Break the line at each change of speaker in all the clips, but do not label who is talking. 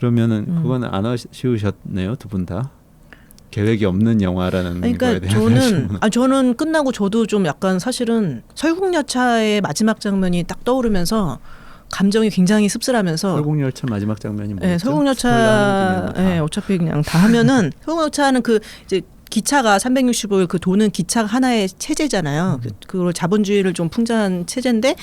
그러면은
음.
그건 안 아쉬우셨네요 두 분 다. 계획이 없는 영화라는
그러니까 저는 아 저는 끝나고 저도 좀 약간 사실은 설국열차의 마지막 장면이 딱 떠오르면서 감정이 굉장히 씁쓸하면서
설국열차 마지막 장면이 뭐였죠?
예,
스포일러
설국열차
하는 김에
예,
다.
어차피 그냥 다 하면은 설국열차는 그 이제 기차가 365일 그 도는 기차 하나의 체제잖아요. 그, 그걸 자본주의를 좀 풍자한 체제인데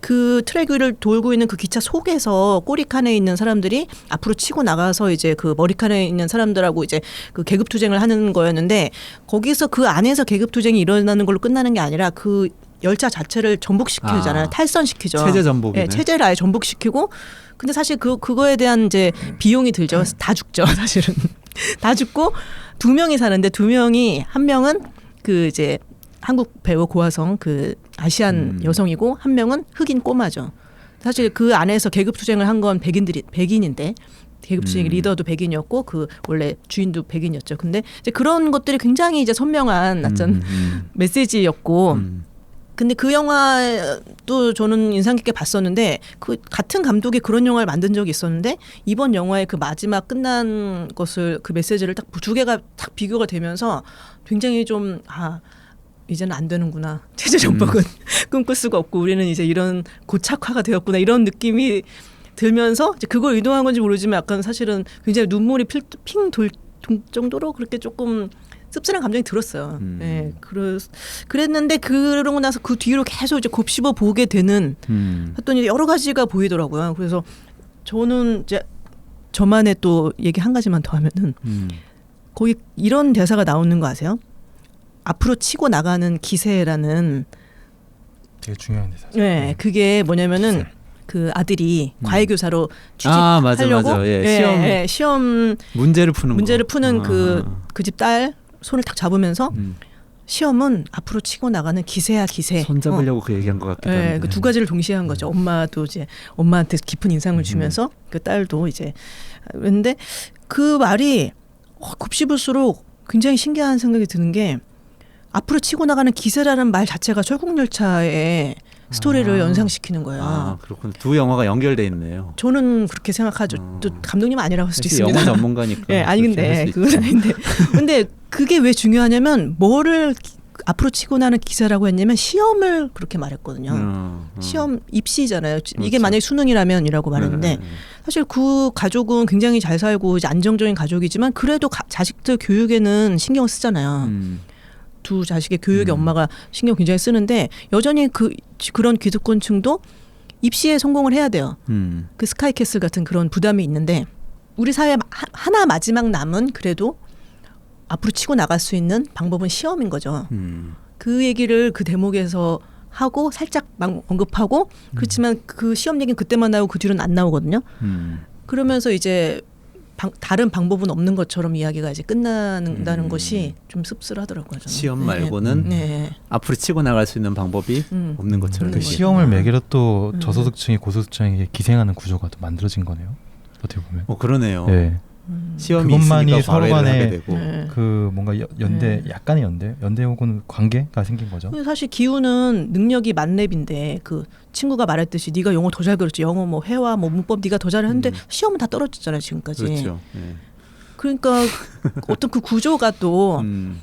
그 트랙 위를 돌고 있는 그 기차 속에서 꼬리칸에 있는 사람들이 앞으로 치고 나가서 이제 그 머리칸에 있는 사람들하고 이제 그 계급 투쟁을 하는 거였는데 거기서 그 안에서 계급 투쟁이 일어나는 걸로 끝나는 게 아니라 그 열차 자체를 전복시키잖아요.
아.
탈선시키죠.
체제 전복이네.
예, 체제를 아예 전복시키고 근데 사실 그 그거에 대한 이제 비용이 들죠. 다 죽죠, 사실은. 다 죽고 두 명이 사는데 두 명이 한 명은 그 이제 한국 배우 고화성 그 아시안
음.
여성이고 한 명은 흑인 꼬마죠. 사실 그 안에서 계급 투쟁을 한 건 백인들이 백인인데 계급 투쟁
음.
리더도 백인이었고 그 원래 주인도 백인이었죠. 근데 이제 그런 것들이 굉장히 이제 선명한 어떤
음, 음,
메시지였고
음.
근데 그 영화도 저는 인상 깊게 봤었는데 그 같은 감독이 그런 영화를 만든 적이 있었는데 이번 영화의 그 마지막 끝난 것을 그 메시지를 딱 두 개가 딱 비교가 되면서 굉장히 좀 아 이제는 안 되는구나. 체제 정복은 꿈꿀 수가 없고 우리는 이제 이런 고착화가 되었구나. 이런 느낌이 들면서 이제 그걸 의도한 건지 모르지만 약간 사실은 굉장히 눈물이 핑돌 정도로 그렇게 조금 씁쓸한 감정이 들었어요.
음.
예, 그래, 그랬는데 그러고 나서 그 뒤로 계속 이제 곱씹어 보게 되는
음.
했더니 여러 가지가 보이더라고요. 그래서 저는 이제 저만의 또 얘기 한 가지만 더 하면은
음.
거기 이런 대사가 나오는 거 아세요? 앞으로 치고 나가는 기세라는
되게 중요한 대사죠.
네, 그게 뭐냐면은 그 아들이
음.
과외 교사로
아, 맞아,
취직하려고
맞아. 예,
예,
시험.
예, 시험
문제를 푸는
문제를
거.
푸는 그
아.
그집 딸 손을 딱 잡으면서
음.
시험은 앞으로 치고 나가는 기세야 기세.
손 잡으려고 그 얘기한 것 같기도 한데.
예, 그두 가지를 동시에 한 거죠. 엄마도 이제 엄마한테 깊은 인상을 주면서 그 딸도 이제 그런데 그 말이 어, 곱씹을수록 굉장히 신기한 생각이 드는 게 앞으로 치고 나가는 기세라는 말 자체가 철국열차의 스토리를
아.
연상시키는 거예요.
아, 그렇군. 두 영화가 연결돼 있네요.
저는 그렇게 생각하죠.
음.
또 감독님 아니라고 할 수도 있습니다.
영화 전문가니까.
예, 아니 근데
수
그건. 아닌데. 근데 그게 왜 중요하냐면 뭐를 기- 앞으로 치고 나는 기세라고 했냐면 시험을 그렇게 말했거든요.
음, 음.
시험 입시잖아요. 이게
그렇죠.
만약에 수능이라면이라고 말했는데
음, 음,
사실 그 가족은 굉장히 잘 살고 이제 안정적인 가족이지만 그래도 가- 자식들 교육에는 신경 쓰잖아요.
음.
두 자식의 교육에
음.
엄마가 신경 굉장히 쓰는데 여전히 그 그런 기득권층도 입시에 성공을 해야 돼요.
음.
그 스카이캐슬 같은 그런 부담이 있는데 우리 사회 하- 하나 마지막 남은 그래도 앞으로 치고 나갈 수 있는 방법은 시험인 거죠.
음.
그 얘기를 그 대목에서 하고 살짝 막 언급하고 그렇지만 그 시험 얘기는 그때만 나오고 그 뒤로는 안 나오거든요.
음.
그러면서 이제 방- 다른 방법은 없는 것처럼 이야기가 이제 끝난다는
음.
것이 좀 씁쓸하더라고요. 저는.
시험
네.
말고는
네.
앞으로 치고 나갈 수 있는 방법이
음.
없는 것처럼.
그. 시험을 매개로 또
음.
저소득층이 고소득층에게 기생하는 구조가 또 만들어진 거네요. 어떻게 보면.
어 그러네요.
네.
음.
시험이
그것만이 서로 간에.
네.
그 뭔가 여- 연대
네.
약간의 연대 연대 혹은 관계가 생긴 거죠.
사실 기우는 능력이 만렙인데 그 친구가 말했듯이 네가 영어 더 잘 그렸지 영어 뭐 회화 뭐 문법 네가 더 잘했는데
음.
시험은 다 떨어졌잖아요 지금까지.
그렇죠. 예.
그러니까 어떤 그 구조가 또
음.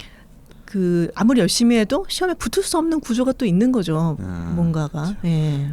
그 아무리 열심히 해도 시험에 붙을 수 없는 구조가 또 있는 거죠.
아,
뭔가가. 예.